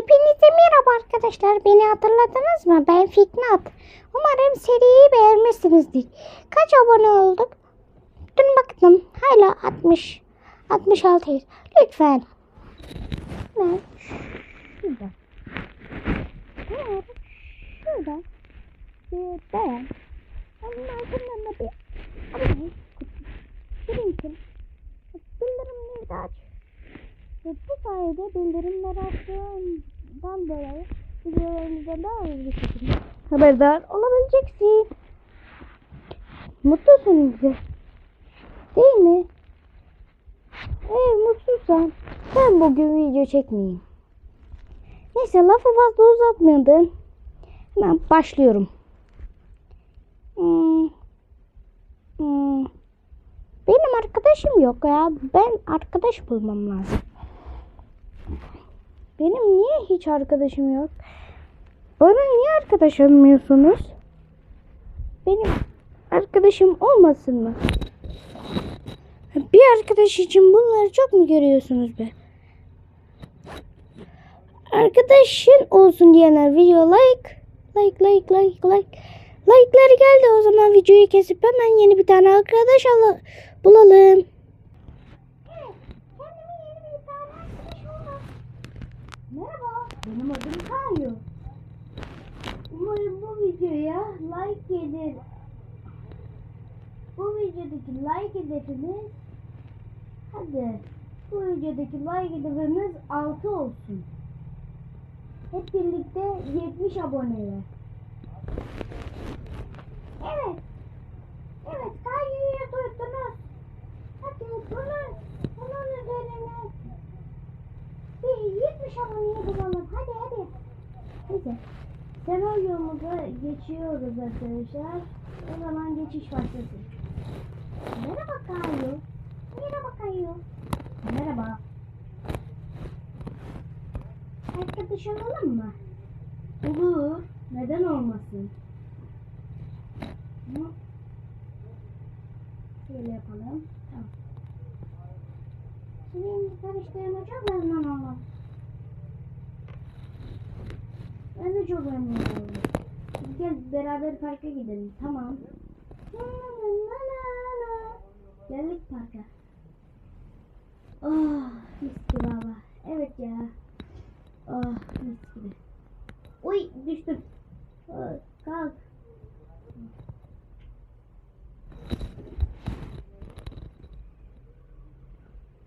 Hepinize merhaba arkadaşlar. Beni hatırladınız mı? Ben Fitnat. Umarım seriyi beğenmişsinizdir. Kaç abone olduk? Dün baktım. Hala 60. 66 yüz. Lütfen. Ben şurada. Dur. Şurada. Bir beğen. Onun altından da bir abone. Birinci. Bildirimleri de aç. Ve bu sayede bildirimleri açtığından dolayı videolarımızda daha hızlı şekilde haberdar olabileceksin. Mutlusun bize. Değil mi? Eğer mutsuzsan ben bugün video çekmeyeyim. Neyse lafı fazla uzatmadan hemen başlıyorum. Hmm. Hmm. Benim arkadaşım yok ya. Ben arkadaş bulmam lazım. Benim niye hiç arkadaşım yok? Bana niye arkadaş olmuyorsunuz? Benim arkadaşım olmasın mı? Bir arkadaş için bunları çok mu görüyorsunuz be? Arkadaşın olsun diyenler video like like like like like like'ları geldi o zaman videoyu kesip hemen yeni bir tane arkadaş al bulalım. Merhaba, benim adım Kayu. Umarım bu videoya like gelir. Bu videodaki like hedefimiz hadi bu videodaki like hedefimiz 6 olsun. Hep birlikte 70 aboneye. Evet. Evet, Kayu'yu duydunuz. Hadi bunun, bunun üzerine bir 70 aboneyi bulalım. Hadi hadi. Neyse. Senaryomuza geçiyoruz arkadaşlar. O zaman geçiş başlasın. Merhaba Kayu. Merhaba Kayu. Merhaba. Arkadaş olalım mı? Olur. Neden olmasın? Şöyle yapalım. Tamam. Şimdi karıştırma çok memnun oldum. Ben de çok memnun oldum. Gel beraber parka gidelim. Tamam. Geldik parka. Oh mis gibi hava. Evet ya. Oh mis gibi. Uy düştüm. Oh, kalk.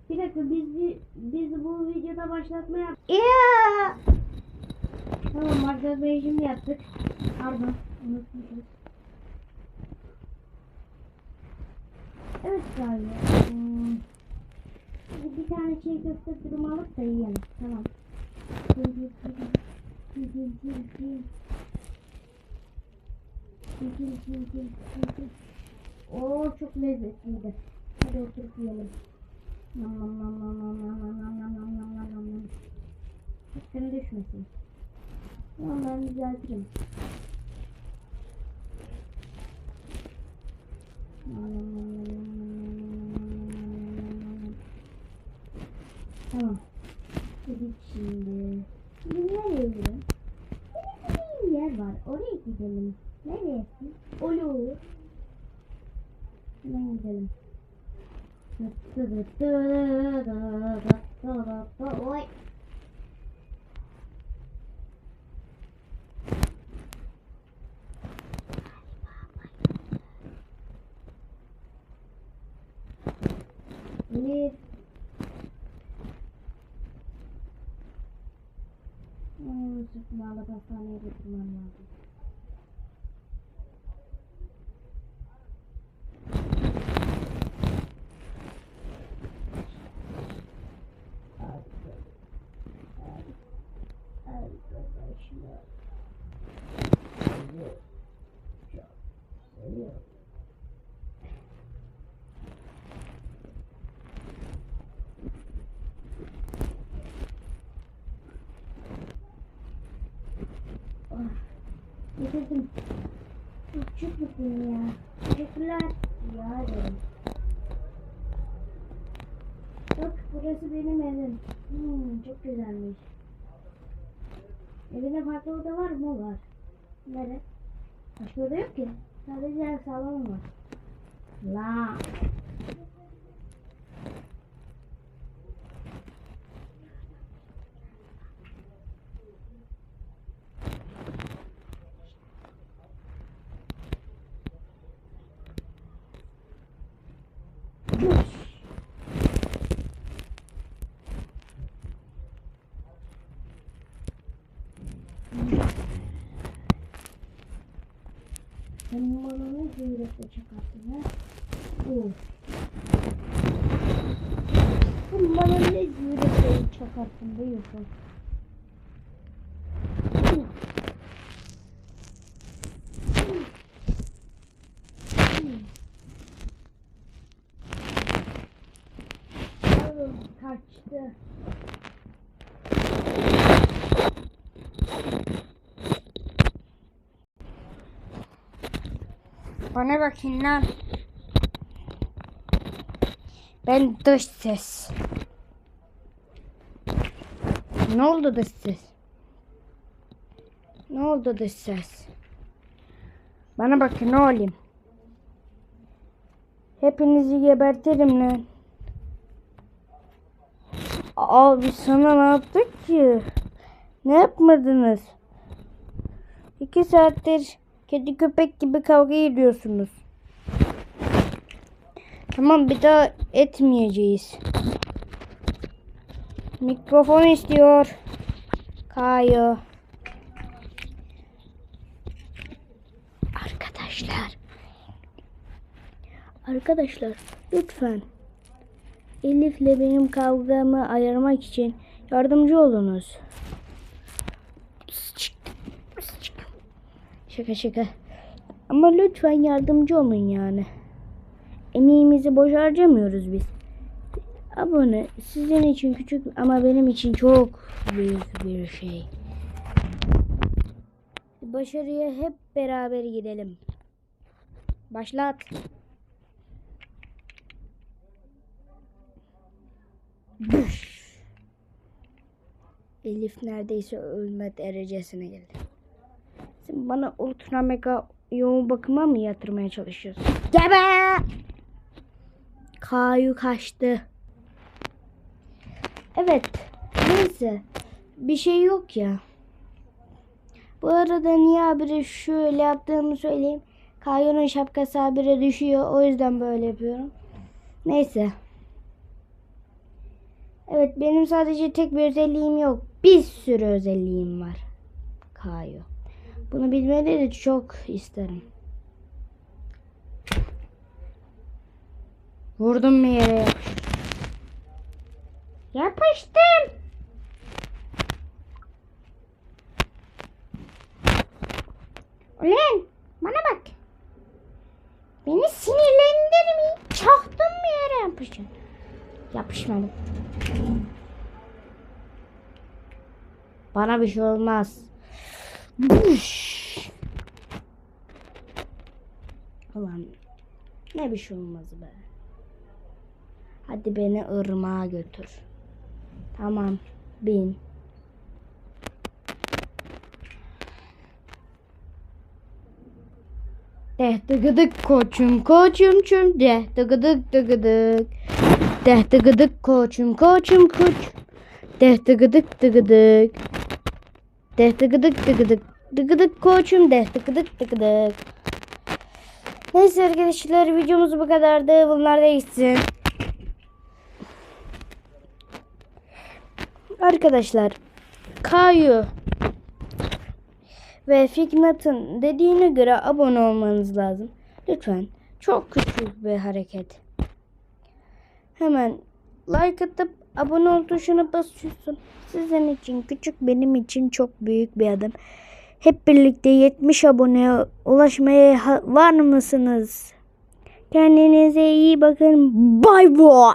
Bir dakika biz biz bu videoda başlatma yap. Yeah! Tamam başlatmayı şimdi yaptık. Pardon unutmuşuz. Evet galiba. Hmm. Bir tane çiğ köfte durum alıp da yiyelim. Tamam. Oo çok lezzetliydi. Hadi oturup yiyelim. Nam nam nam nam nam nam nam nam nam nam nam nam. Sakın düşmesin. Onları düzeltirim. Tamam. Dedik şimdi. Biz nereye gidelim? Bir yer var. Oraya gidelim. Nereye? Olu. Ben gidelim. Oy. Yusuf Nalabashane'ye götürmem lazım. Mutluyum ya. Teşekkürler. Ya ederim. Bak burası benim evim. Hmm, çok güzelmiş. Evinde farklı oda var mı? Var. Nere? Başka oda yok ki. Sadece salon var. La. Sen bana ne züğretle çıkarttın ha? Bu. Sen bana ne züğretle çıkarttın bu? Yavrum kaçtı. Bana bakın lan. Ben dış ses. Ne oldu dış ses? Ne oldu dış ses? Bana bakın ne olayım? Hepinizi gebertirim lan. Abi sana ne yaptık ki? Ne yapmadınız? İki saattir kedi köpek gibi kavga ediyorsunuz. Tamam bir daha etmeyeceğiz. Mikrofon istiyor. Kayo. Arkadaşlar. Arkadaşlar lütfen Elif'le benim kavgamı ayırmak için yardımcı olunuz. Şaka şaka. Ama lütfen yardımcı olun yani. Emeğimizi boş harcamıyoruz biz. Abone sizin için küçük ama benim için çok büyük bir şey. Başarıya hep beraber gidelim. Başlat. Elif neredeyse ölme derecesine geldi. Sen bana ultra mega yoğun bakıma mı yatırmaya çalışıyorsun? Gebe! Kayu kaçtı. Evet. Neyse. Bir şey yok ya. Bu arada niye habire şöyle yaptığımı söyleyeyim. Kayu'nun şapkası habire düşüyor. O yüzden böyle yapıyorum. Neyse. Evet benim sadece tek bir özelliğim yok. Bir sürü özelliğim var. Kayu. Bunu bilmeni de çok isterim. Vurdum mu yere yapıştır. Yapıştım. Ulan bana bak. Beni sinirlendirmeyin. Çaktın mı yere yapışın. Yapışmadım. Bana bir şey olmaz. Buş. Ulan ne bir şey olmaz be. Hadi beni ırmağa götür. Tamam bin. Deh dıgıdık koçum koçum çum deh dıgıdık dıgıdık. Deh dıgıdık koçum koçum koç. Deh dıgıdık dıgıdık. Deh dıgıdık dıgıdık. Dıgıdık koçum deh dıgıdık dıgıdık. Neyse arkadaşlar videomuz bu kadardı. Bunlar da. Arkadaşlar Kayu ve Fignat'ın dediğine göre abone olmanız lazım. Lütfen. Çok küçük bir hareket. Hemen like atıp abone ol tuşuna basıyorsun. Sizin için küçük benim için çok büyük bir adım. Hep birlikte 70 aboneye ulaşmaya var mısınız? Kendinize iyi bakın. Bay bay.